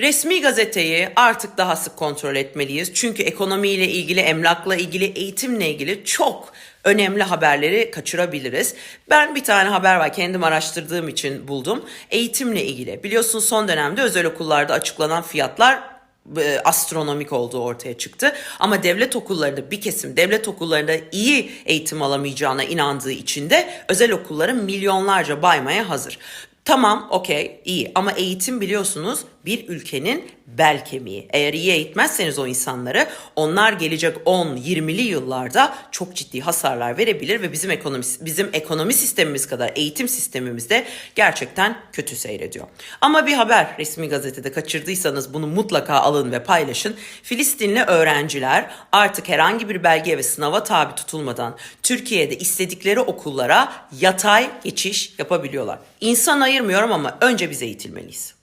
Resmi gazeteyi artık daha sık kontrol etmeliyiz. Çünkü ekonomiyle ilgili, emlakla ilgili, eğitimle ilgili çok önemli haberleri kaçırabiliriz. Ben bir tane haber var kendim araştırdığım için buldum. Eğitimle ilgili. Biliyorsunuz son dönemde özel okullarda açıklanan fiyatlar e, astronomik olduğu ortaya çıktı. Ama devlet okullarında bir kesim devlet okullarında iyi eğitim alamayacağına inandığı için de özel okulların milyonlarca baymaya hazır. Tamam okey iyi ama eğitim biliyorsunuz bir ülkenin bel kemiği. Eğer iyi eğitmezseniz o insanları onlar gelecek 10-20'li yıllarda çok ciddi hasarlar verebilir ve bizim ekonomi, bizim ekonomi sistemimiz kadar eğitim sistemimiz de gerçekten kötü seyrediyor. Ama bir haber resmi gazetede kaçırdıysanız bunu mutlaka alın ve paylaşın. Filistinli öğrenciler artık herhangi bir belge ve sınava tabi tutulmadan Türkiye'de istedikleri okullara yatay geçiş yapabiliyorlar. İnsan ayırmıyorum ama önce biz eğitilmeliyiz.